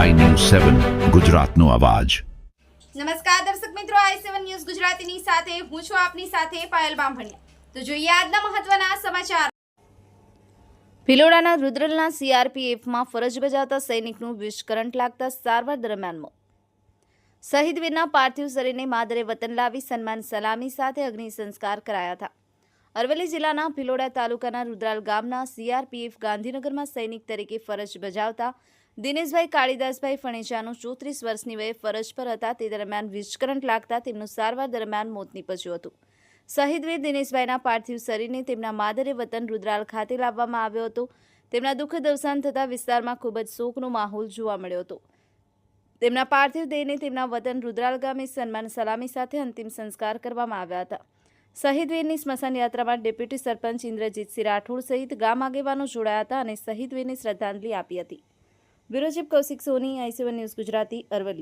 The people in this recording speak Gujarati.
સેવન ગુજરાતનો અવાજ. નમસ્કાર દર્શક મિત્રો આઈ સેવન ન્યૂઝ ગુજરાતીની સાથે, હું છું આપની સાથે પાયલ બામભણિયા. તો જોઈએ આજના મહત્વના સમાચાર. ભિલોડાના રુદ્રલના સીઆરપીએફમાં ફરજ બજાવતા સૈનિકનું વિષ કરંટ લાગતા સારવાર દરમિયાન મોત. શહીદ વીરના પાર્થિવ શરીરને માદરે વતન લાવી સન્માન સલામી સાથે અગ્નિ સંસ્કાર કરાયા હતા. અરવલ્લી જિલ્લાના ભિલોડા તાલુકાના રુદ્રાલ ગામના સીઆરપીએફ ગાંધીનગરમાં સૈનિક તરીકે ફરજ બજાવતા દિનેશભાઈ કાળીદાસભાઈ ફણેજાનું ચોત્રીસ વર્ષની વયે ફરજ પર હતા. તે દરમિયાન વીજકરંટ લાગતા તેમનું સારવાર દરમિયાન મોત નીપજ્યું હતું. શહીદવીર દિનેશભાઈના પાર્થિવ શરીરને તેમના માદરે વતન રુદ્રાલ ખાતે લાવવામાં આવ્યો હતો. તેમના દુઃખદ અવસાન થતાં વિસ્તારમાં ખૂબ જ શોકનો માહોલ જોવા મળ્યો હતો. તેમના પાર્થિવ દેહને તેમના વતન રુદ્રાલ ગામે સન્માન સલામી સાથે અંતિમ સંસ્કાર કરવામાં આવ્યા હતા. શહીદવીરની સ્મશાન યાત્રામાં ડેપ્યુટી સરપંચ ઇન્દ્રજીતસિંહ રાઠોડ સહિત ગામ આગેવાનો જોડાયા હતા અને શહીદવીરને શ્રદ્ધાંજલિ આપી હતી. Bureau chief Kaushik Soni I C one news Gujarati Aravalli.